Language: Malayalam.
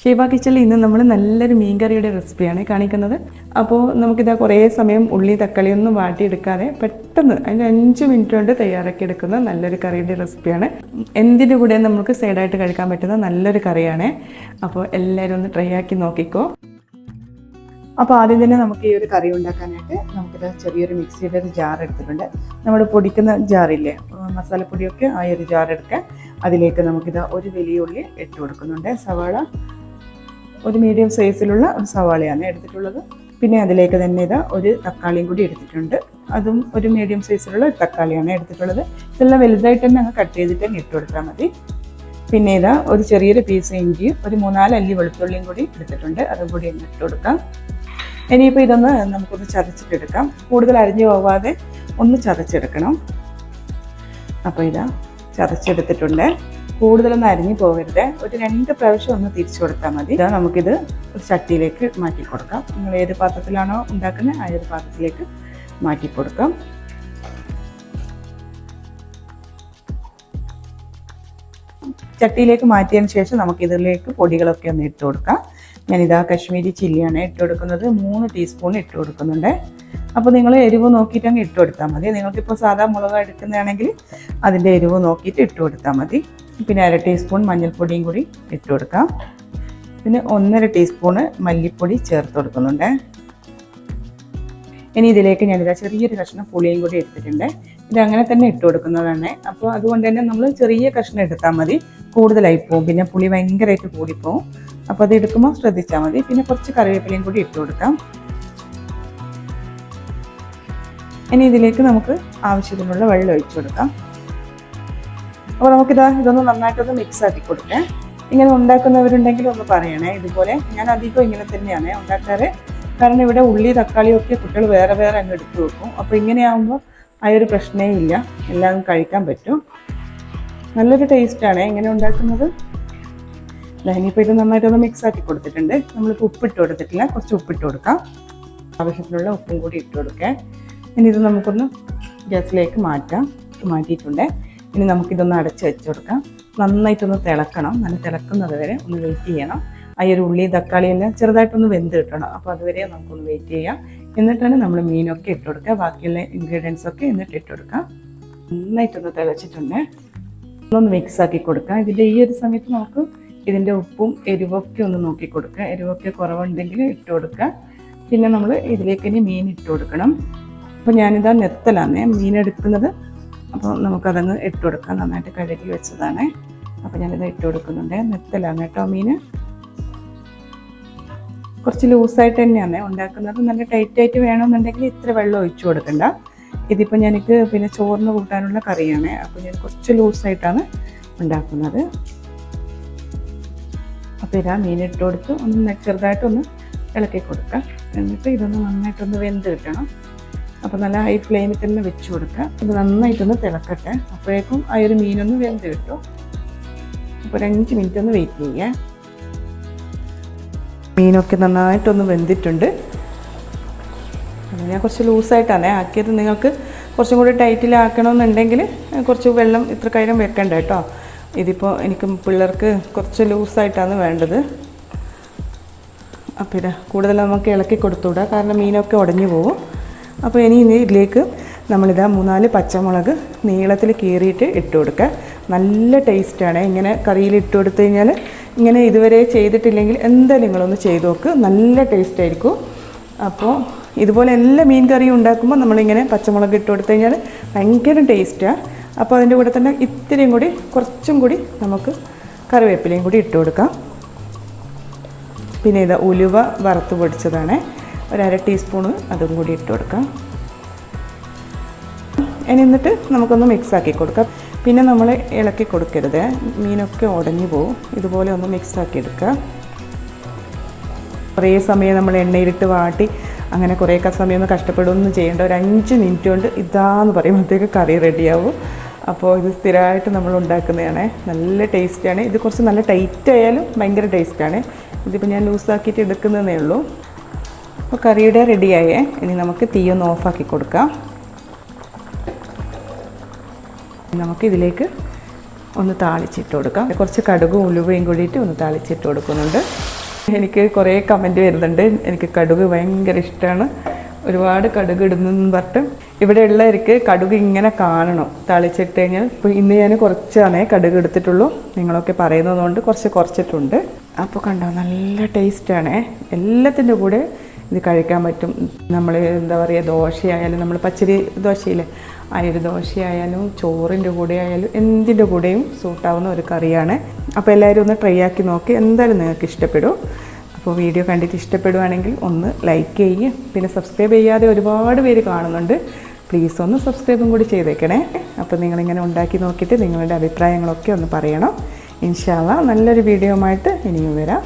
ഷീബ കിച്ചണിൽ ഇന്ന് നമ്മൾ നല്ലൊരു മീൻകറിയുടെ റെസിപ്പിയാണ് കാണിക്കുന്നത്. അപ്പോൾ നമുക്കിതാ കുറേ സമയം ഉള്ളി തക്കാളി ഒന്നും വാട്ടിയെടുക്കാതെ പെട്ടെന്ന് അതിന്റെ അഞ്ച് മിനിറ്റ് കൊണ്ട് തയ്യാറാക്കി എടുക്കുന്ന നല്ലൊരു കറിയുടെ റെസിപ്പിയാണ്. എന്തിന്റെ കൂടെ നമുക്ക് സൈഡായിട്ട് കഴിക്കാൻ പറ്റുന്ന നല്ലൊരു കറിയാണ്. അപ്പോൾ എല്ലാവരും ഒന്ന് ട്രൈ ആക്കി നോക്കിക്കോ. അപ്പോൾ ആദ്യം തന്നെ നമുക്ക് ഈ ഒരു കറി ഉണ്ടാക്കാനായിട്ട് നമുക്കിത് ചെറിയൊരു മിക്സിയുടെ ഒരു ജാർ എടുത്തിട്ടുണ്ട്. നമ്മൾ പൊടിക്കുന്ന ജാറില്ലേ മസാലപ്പൊടിയൊക്കെ ആ ഒരു ജാർ എടുക്കാൻ അതിലേക്ക് നമുക്കിത് ഒരു വലിയ ഉള്ളി ഇട്ട് കൊടുക്കുന്നുണ്ട്. സവാള ഒരു മീഡിയം സൈസിലുള്ള ഒരു സവാളയാണ് എടുത്തിട്ടുള്ളത്. പിന്നെ അതിലേക്ക് തന്നെ ഇതാ ഒരു തക്കാളിയും കൂടി എടുത്തിട്ടുണ്ട്. അതും ഒരു മീഡിയം സൈസിലുള്ള ഒരു തക്കാളിയാണ് എടുത്തിട്ടുള്ളത്. ഇതെല്ലാം വലുതായിട്ട് തന്നെ അങ്ങ് കട്ട് ചെയ്തിട്ട് തന്നെ ഇട്ട് കൊടുത്താൽ മതി. പിന്നെ ഇതാ ഒരു ചെറിയൊരു പീസ് ഇഞ്ചിയും ഒരു മൂന്നാൽ അല്ലി വെളുത്തുള്ളിയും കൂടി എടുത്തിട്ടുണ്ട്. അതും കൂടി അങ്ങ് ഇട്ട് കൊടുക്കാം. ഇനിയിപ്പോൾ ഇതൊന്ന് നമുക്കൊന്ന് ചതച്ചിട്ടെടുക്കാം കൂടുതൽ അരിഞ്ഞു പോവാതെ ഒന്ന് ചതച്ചെടുക്കണം. അപ്പോൾ ഇതാ ചതച്ചെടുത്തിട്ടുണ്ട്. കൂടുതലൊന്നും അരിഞ്ഞു പോകരുത്. ഒരു രണ്ട് പ്രാവശ്യം ഒന്ന് തിരിച്ചു കൊടുത്താൽ മതി. ഇതാ നമുക്കിത് ഒരു ചട്ടിയിലേക്ക് മാറ്റി കൊടുക്കാം. നിങ്ങൾ ഏത് പാത്രത്തിലാണോ ഉണ്ടാക്കുന്നത് ആ ഒരു പാത്രത്തിലേക്ക് മാറ്റി കൊടുക്കാം. ചട്ടിയിലേക്ക് മാറ്റിയതിന് ശേഷം നമുക്ക് ഇതിലേക്ക് പൊടികളൊക്കെ ഒന്ന് ഇട്ട് കൊടുക്കാം. ഞാനിതാ കശ്മീരി ചില്ലിയാണ് ഇട്ട് കൊടുക്കുന്നത് മൂന്ന് ടീസ്പൂൺ ഇട്ട് കൊടുക്കുന്നുണ്ട്. അപ്പോൾ നിങ്ങൾ എരിവ് നോക്കിയിട്ട് അങ്ങ് ഇട്ട് കൊടുത്താൽ മതി. നിങ്ങൾക്കിപ്പോൾ സാധാ മുളക് എടുക്കുന്നതാണെങ്കിൽ അതിന്റെ എരിവ് നോക്കിയിട്ട് ഇട്ട് കൊടുത്താൽ മതി. പിന്നെ അര ടീസ്പൂൺ മഞ്ഞൾപ്പൊടിയും കൂടി ഇട്ട് കൊടുക്കാം. പിന്നെ ഒന്നര ടീസ്പൂണ് മല്ലിപ്പൊടി ചേർത്ത് കൊടുക്കുന്നുണ്ട്. ഇനി ഇതിലേക്ക് ഞാനിതാ ചെറിയൊരു കഷ്ണം പുളിയും കൂടി എടുത്തിട്ടുണ്ട്. ഇത് അങ്ങനെ തന്നെ ഇട്ട് കൊടുക്കുന്നതാണ്. അപ്പോൾ അതുകൊണ്ട് തന്നെ നമ്മൾ ചെറിയ കഷ്ണം എടുത്താൽ മതി. കൂടുതലായി പോകും പിന്നെ പുളി ഭയങ്കരമായിട്ട് കൂടിപ്പോവും. അപ്പോൾ അത് എടുക്കുമ്പോൾ ശ്രദ്ധിച്ചാൽ മതി. പിന്നെ കുറച്ച് കറിവേപ്പിലയും കൂടി ഇട്ട് കൊടുക്കാം. ഇനി ഇതിലേക്ക് നമുക്ക് ആവശ്യത്തിനുള്ള വെള്ളം ഒഴിച്ചു കൊടുക്കാം. അപ്പോൾ നമുക്കിതാ ഇതൊന്ന് നന്നായിട്ടൊന്ന് മിക്സ് ആക്കി കൊടുക്കാം. ഇങ്ങനെ ഉണ്ടാക്കുന്നവരുണ്ടെങ്കിൽ ഒന്ന് പറയണേ. ഇതുപോലെ ഞാൻ അധികം ഇങ്ങനെ തന്നെയാണ് ഉണ്ടാക്കാറ്. കാരണം ഇവിടെ ഉള്ളി തക്കാളി ഒക്കെ കുട്ടികൾ വേറെ വേറെ അങ്ങ് എടുത്ത് വെക്കും. അപ്പോൾ ഇങ്ങനെയാകുമ്പോൾ ആ ഒരു പ്രശ്നമേ ഇല്ല. എല്ലാം കഴിക്കാൻ പറ്റും. നല്ലൊരു ടേസ്റ്റാണ് ഇങ്ങനെ ഉണ്ടാക്കുന്നത്. ഇനിയിപ്പോൾ ഇത് നന്നായിട്ടൊന്ന് മിക്സ് ആക്കി കൊടുത്തിട്ടുണ്ട്. നമ്മളിപ്പോൾ ഉപ്പിട്ട് കൊടുത്തിട്ടില്ല. കുറച്ച് ഉപ്പിട്ട് കൊടുക്കാം. ആവശ്യത്തിനുള്ള ഉപ്പും കൂടി ഇട്ട് കൊടുക്കാം. ഇനി ഇത് നമുക്കൊന്ന് ഗ്യാസിലേക്ക് മാറ്റാം. മാറ്റിയിട്ടുണ്ട്. ഇനി നമുക്കിതൊന്ന് അടച്ച് വെച്ച് കൊടുക്കാം. നന്നായിട്ടൊന്ന് തിളക്കണം. നല്ല തിളക്കുന്നത് വരെ ഒന്ന് വെയിറ്റ് ചെയ്യണം. ആ ഒരു ഉള്ളി തക്കാളി എല്ലാം ചെറുതായിട്ടൊന്ന് വെന്ത് കിട്ടണം. അപ്പോൾ അതുവരെ നമുക്കൊന്ന് വെയിറ്റ് ചെയ്യാം. എന്നിട്ടാണ് നമ്മൾ മീനൊക്കെ ഇട്ട് കൊടുക്കുക. ബാക്കിയുള്ള ഇൻഗ്രീഡിയൻസ് ഒക്കെ എന്നിട്ട് ഇട്ട് കൊടുക്കാം. നന്നായിട്ടൊന്ന് തിളച്ചിട്ടുണ്ട്. ഒന്ന് മിക്സ് ആക്കി കൊടുക്കാം. ഇതിന്റെ ഈ ഒരു സമയത്ത് നമുക്ക് ഇതിന്റെ ഉപ്പും എരിവൊക്കെ ഒന്ന് നോക്കി കൊടുക്കുക. എരിവൊക്കെ കുറവുണ്ടെങ്കിൽ ഇട്ട് കൊടുക്കുക. പിന്നെ നമ്മൾ ഇതിലേക്ക് ഇനി മീൻ ഇട്ട് കൊടുക്കണം. അപ്പോൾ ഞാനിതാ നെത്തലാണ് മീൻ എടുക്കുന്നത്. അപ്പോൾ നമുക്കതങ്ങ് ഇട്ട് കൊടുക്കാം. നന്നായിട്ട് കഴുകി വെച്ചതാണ്. അപ്പോൾ ഞാനിത് ഇട്ട് കൊടുക്കുന്നുണ്ട്. നെത്തലാണ് കേട്ടോ മീൻ കുറച്ച് ലൂസായിട്ട് തന്നെയാണ് ഉണ്ടാക്കുന്നത്. നല്ല ടൈറ്റായിട്ട് വേണമെന്നുണ്ടെങ്കിൽ ഇത്ര വെള്ളം ഒഴിച്ചു കൊടുക്കണ്ട. ഇതിപ്പോൾ ഞാനിക്ക് പിന്നെ ചോറിന് കൂട്ടാനുള്ള കറിയാണ്. അപ്പോൾ ഞാൻ കുറച്ച് ലൂസായിട്ടാണ് ഉണ്ടാക്കുന്നത്. അപ്പോൾ ഇതാ മീനിട്ട് കൊടുത്ത്. ഒന്ന് ചെറുതായിട്ടൊന്ന് ഇളക്കി കൊടുക്കുക. എന്നിട്ട് ഇതൊന്ന് നന്നായിട്ടൊന്ന് വെന്ത് കിട്ടണം. അപ്പോൾ നല്ല ഹൈ ഫ്ലെയിമിൽ തന്നെ വെച്ച് കൊടുക്കുക. ഇത് നന്നായിട്ടൊന്ന് തിളക്കട്ടെ. അപ്പോഴേക്കും ആ ഒരു മീനൊന്ന് വെന്ത് കിട്ടും. അപ്പോൾ ഒരു അഞ്ച് മിനിറ്റ് ഒന്ന് വെയിറ്റ് ചെയ്യുക. മീനൊക്കെ നന്നായിട്ടൊന്ന് വെന്തിട്ടുണ്ട്. ഞാൻ കുറച്ച് ലൂസായിട്ടാണ് ആക്കിയത് നിങ്ങൾക്ക് കുറച്ചും കൂടി ടൈറ്റിലാക്കണമെന്നുണ്ടെങ്കിൽ കുറച്ച് വെള്ളം ഇത്ര കൈരം വെക്കണ്ട കേട്ടോ. ഇതിപ്പോൾ എനിക്ക് പിള്ളേർക്ക് കുറച്ച് ലൂസായിട്ടാണ് വേണ്ടത്. അപ്പോൾ ഇതാ കൂടുതൽ നമുക്ക് ഇളക്കി കൊടുത്തുവിടാം. കാരണം മീനൊക്കെ ഉടഞ്ഞു പോകും അപ്പോൾ ഇനി ഇതിലേക്ക് നമ്മളിതാ മൂന്നാൽ പച്ചമുളക് നീളത്തിൽ കീറിയിട്ട് ഇട്ട് കൊടുക്കുക. നല്ല ടേസ്റ്റാണ് ഇങ്ങനെ കറിയിൽ ഇട്ട് കൊടുത്തു കഴിഞ്ഞാൽ ഇങ്ങനെ ഇതുവരെ ചെയ്തിട്ടില്ലെങ്കിൽ എന്തായാലും നിങ്ങളൊന്ന് ചെയ്ത് നോക്ക്. നല്ല ടേസ്റ്റ് ആയിരിക്കും. അപ്പോൾ ഇതുപോലെ എല്ലാ മീൻ കറിയും ഉണ്ടാക്കുമ്പോൾ നമ്മളിങ്ങനെ പച്ചമുളക് ഇട്ട് കൊടുത്തു കഴിഞ്ഞാൽ ഭയങ്കര ടേസ്റ്റാണ് അപ്പോൾ അതിന്റെ കൂടെ തന്നെ ഇത്തിരിയും കൂടി കുറച്ചും കൂടി നമുക്ക് കറിവേപ്പിലയും കൂടി ഇട്ട് കൊടുക്കാം. പിന്നെ ഇത് ഉലുവ വറുത്ത് പൊടിച്ചതാണ്. ഒരര ടീസ്പൂണ് അതും കൂടി ഇട്ട് കൊടുക്കാം. ഇനി എന്നിട്ട് നമുക്കൊന്ന് മിക്സ് ആക്കി കൊടുക്കാം. പിന്നെ നമ്മൾ ഇളക്കി കൊടുക്കരുത്. മീനൊക്കെ ഉടഞ്ഞു പോവും. ഇതുപോലെ ഒന്ന് മിക്സ് ആക്കി എടുക്കുക കുറേ സമയം നമ്മൾ എണ്ണയിലിട്ട് വാട്ടി അങ്ങനെ കുറേ സമയം ഒന്ന് കഷ്ടപ്പെടുകയൊന്നും ചെയ്യേണ്ട. ഒരു അഞ്ച് മിനിറ്റ് കൊണ്ട് ഇതാന്ന് പറയുമ്പോഴത്തേക്ക് കറി റെഡിയാവും അപ്പോൾ ഇത് സ്ഥിരമായിട്ട് നമ്മൾ ഉണ്ടാക്കുന്നതാണ്. നല്ല ടേസ്റ്റാണ് ഇത് കുറച്ച് നല്ല ടൈറ്റ് ആയാലും ഭയങ്കര ടേസ്റ്റാണ് ഇതിപ്പോൾ ഞാൻ ലൂസാക്കിയിട്ട് എടുക്കുന്നതേ ഉള്ളൂ. അപ്പോൾ കറിയുടെ റെഡിയായേ ഇനി നമുക്ക് തീ ഒന്ന് ഓഫാക്കി കൊടുക്കാം. നമുക്ക് ഇതിലേക്ക് ഒന്ന് താളിച്ചിട്ട് കൊടുക്കാം. കുറച്ച് കടുകും ഉലുവയും കൂടിയിട്ട് ഒന്ന് താളിച്ചിട്ട് കൊടുക്കുന്നുണ്ട്. എനിക്ക് കുറേ കമന്റ് വരുന്നുണ്ട്. എനിക്ക് കടുക് ഭയങ്കര ഇഷ്ടമാണ് ഒരുപാട് കടുക് ഇടുന്നെന്ന് പറഞ്ഞിട്ട് ഇവിടെ ഉള്ളവർക്ക് കടുക് ഇങ്ങനെ കാണണം. തളിച്ചിട്ട് കഴിഞ്ഞാൽ ഇപ്പോൾ ഇന്ന് ഞാൻ കുറച്ചാണേ കടുക് എടുത്തിട്ടുള്ളൂ. നിങ്ങളൊക്കെ പറയുന്നതുകൊണ്ട് കുറച്ച് കുറച്ചിട്ടുണ്ട്. അപ്പോൾ കണ്ടോ നല്ല ടേസ്റ്റാണേ. എല്ലാത്തിന്റെ കൂടെ ഇത് കഴിക്കാൻ പറ്റും. നമ്മൾ എന്താ പറയുക ദോശയായാലും നമ്മൾ പച്ചരി ദോശയില്ലേ? ആ ഒരു ദോശയായാലും ചോറിന്റെ കൂടെ ആയാലും എന്തിന്റെ കൂടെയും സൂട്ടാവുന്ന ഒരു കറിയാണ്. അപ്പോൾ എല്ലാവരും ഒന്ന് ട്രൈ ആക്കി നോക്കി. എന്തായാലും നിങ്ങൾക്ക് ഇഷ്ടപ്പെടും. അപ്പോൾ വീഡിയോ കണ്ടിട്ട് ഇഷ്ടപ്പെടുവാണെങ്കിൽ ഒന്ന് ലൈക്ക് ചെയ്യുക. പിന്നെ സബ്സ്ക്രൈബ് ചെയ്യാതെ ഒരുപാട് പേര് കാണുന്നുണ്ട്. പ്ലീസ് ഒന്ന് സബ്സ്ക്രൈബും കൂടി ചെയ്തേക്കണേ. അപ്പോൾ നിങ്ങളിങ്ങനെ ഉണ്ടാക്കി നോക്കിയിട്ട് നിങ്ങളുടെ അഭിപ്രായങ്ങളൊക്കെ ഒന്ന് പറയണം. ഇൻഷാല്ല നല്ലൊരു വീഡിയോ ആയിട്ട് ഇനിയും വരാം.